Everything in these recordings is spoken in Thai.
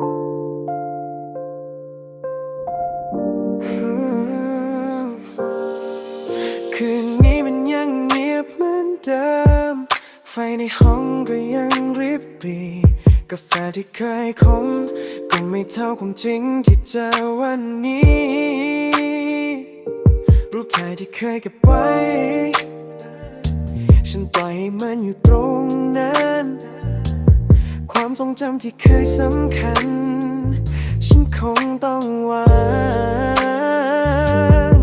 คืนนี้มันยังเงียบเหมือนเดิม ไฟในห้องก็ยังริบรีกาแฟที่เคยขมก็ไม่เท่าความจริงที่เจอวันนี้ รูปถ่ายที่เคยเก็บไว้ ฉันปล่อยให้มันอยู่ตรงนั้น ความทรงจำที่เคยสำคัญ ฉันคงต้องวาง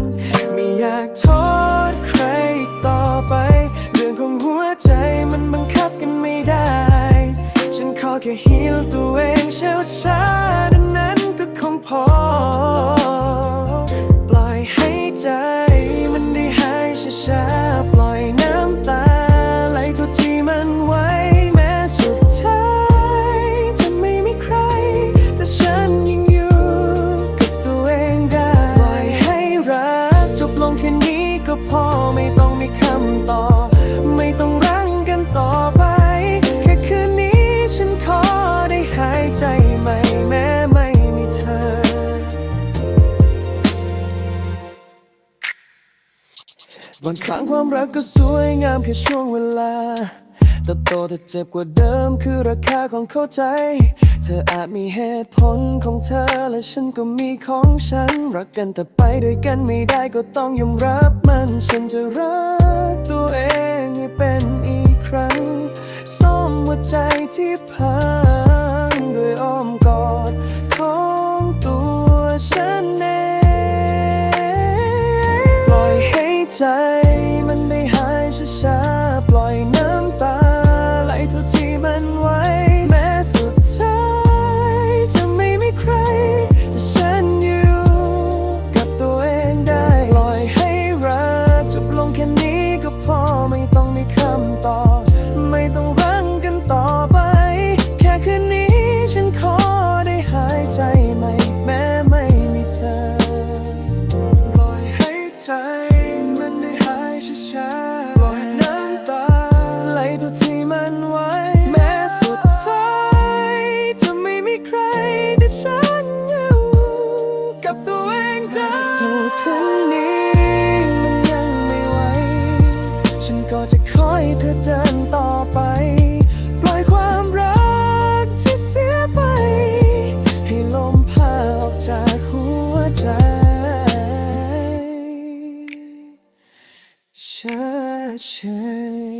ไม่อยากโทษใครอีกต่อไป เรื่องของหัวใจมันบังคับกันไม่ได้ ฉันขอแค่ฮีลตัว ใจใหม่แม้ไม่มีเธอ บางครั้งความรักก็สวยงามแค่ช่วงเวลา แต่โตแต่เจ็บกว่าเดิมคือราคาของเข้าใจ เธออาจมีเหตุผลของเธอและฉันก็มีของฉัน รักกันแต่ไปด้วยกันไม่ได้ก็ต้องยอมรับมัน ฉันจะรักตัวเองให้เป็นอีกครั้งซ่อมหัวใจที่พัง ใจมันได้หายช้าๆปล่อยน้ำตาไหลเท่าที่มันไหวแม้สุดท้ายจะไม่มีใคร แต่ฉันอยู่กับตัวเองได้ปล่อยให้รักจบลงแค่นี้ก็พอไม่ต้องมีคำตอบ ช้าเฉย